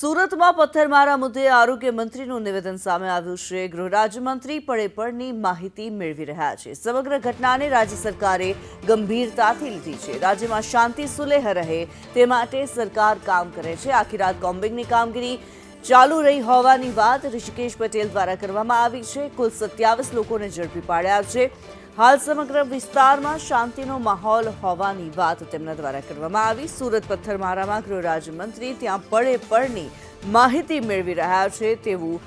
સુરતમાં પથ્થરમારા મુદ્દે આરોગ્ય મંત્રીનું નિવેદન સામે આવ્યું. છે ગૃહ રાજ્યમંત્રી પળે માહિતી મેળવી રહ્યા છે. સમગ્ર ઘટનાને રાજ્ય સરકારે ગંભીરતાથી લીધી છે. રાજ્યમાં શાંતિ, સુલેહ રહે તે માટે સરકાર કામ કરે છે. આખી રાત કોમ્બિંગની કામગીરી ચાલુ રહી હોવાની વાત ઋષિકેશ પટેલ દ્વારા કરવામાં આવી છે. કુલ સત્યાવીસ લોકોને ઝડપી પાડ્યા છે. હાલ સમગ્ર વિસ્તારમાં શાંતિનો માહોલ હોવાની વાત તેમના દ્વારા કરવામાં આવી. સુરત પથ્થરમારામાં ગૃહ રાજ્યમંત્રી ત્યાં પળે પળની માહિતી મેળવી રહ્યા છે તેવું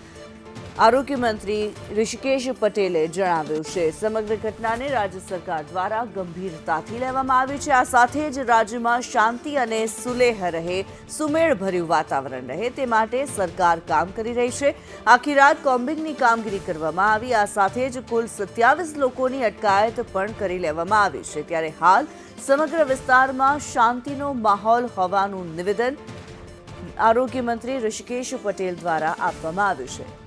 આરોગ્ય મંત્રી ઋષિકેશ પટેલે જણાવ્યું છે, સમગ્ર ઘટનાને રાજ્ય સરકાર દ્વારા ગંભીરતાથી લેવામાં આવી છે. આ સાથે જ રાજ્યમાં શાંતિ અને સુલેહ રહે, સુમેળભર્યું વાતાવરણ રહે, તે માટે સરકાર કામ કરી રહી છે. આખી રાત કોમ્બિંગની કામગીરી કરવામાં આવી, આ સાથે જ કુલ સત્યાવીસ લોકોની અટકાયત પણ કરી લેવામાં આવી છે. ત્યારે હાલ સમગ્ર વિસ્તારમાં શાંતિનો માહોલ હોવાનું નિવેદન આરોગ્ય મંત્રી ઋષિકેશ પટેલ દ્વારા આપવામાં આવ્યું છે.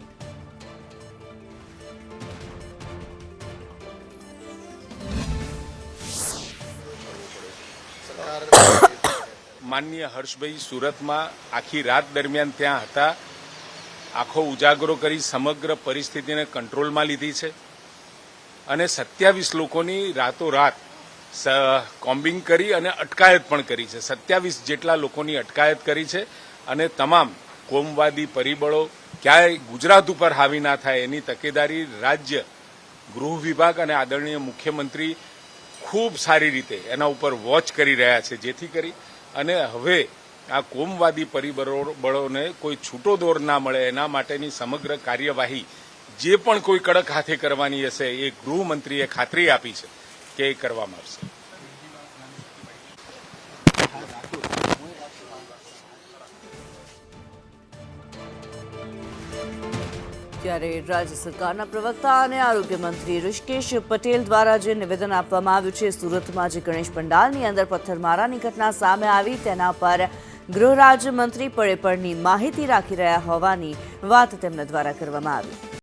માનનીય હર્ષભાઈ સુરતમાં આખી રાત દરમિયાન ત્યાં હતા. આખો ઉજાગરો કરી સમગ્ર પરિસ્થિતિને કંટ્રોલમાં લીધી છે. અને સત્યાવીસ લોકોની રાતોરાત કોમ્બિંગ કરી અને અટકાયત પણ કરી છે. સત્યાવીસ જેટલા લોકોની અટકાયત કરી છે અને તમામ કોમવાદી પરિબળો ક્યાંય ગુજરાત ઉપર હાવી ના થાય એની તકેદારી રાજ્ય, ગૃહ વિભાગ અને આદરણીય મુખ્યમંત્રી ખૂબ સારી રીતે એના ઉપર વોચ કરી રહ્યા છે. જેથી કરી અને હવે આ કોમવાદી પરિબળોને કોઈ છૂટો દોર ના મળે એના માટેની સમગ્ર કાર્યવાહી જે પણ કોઈ કડક હાથે કરવાની હશે એ ગૃહમંત્રીએ ખાતરી આપી છે કે એ કરવામાં આવશે. ત્યારે રાજ્ય સરકારના પ્રવક્તા અને આરોગ્ય મંત્રી ઋષિકેશ પટેલ દ્વારા જે નિવેદન આપવામાં આવ્યું છે, સુરતમાં જે ગણેશ પંડાલની અંદર પથ્થરમારાની ઘટના સામે આવી, તેના પર ગૃહ રાજ્યમંત્રી પળેપળની માહિતી રાખી રહ્યા હોવાની વાત તેમના દ્વારા કરવામાં આવી.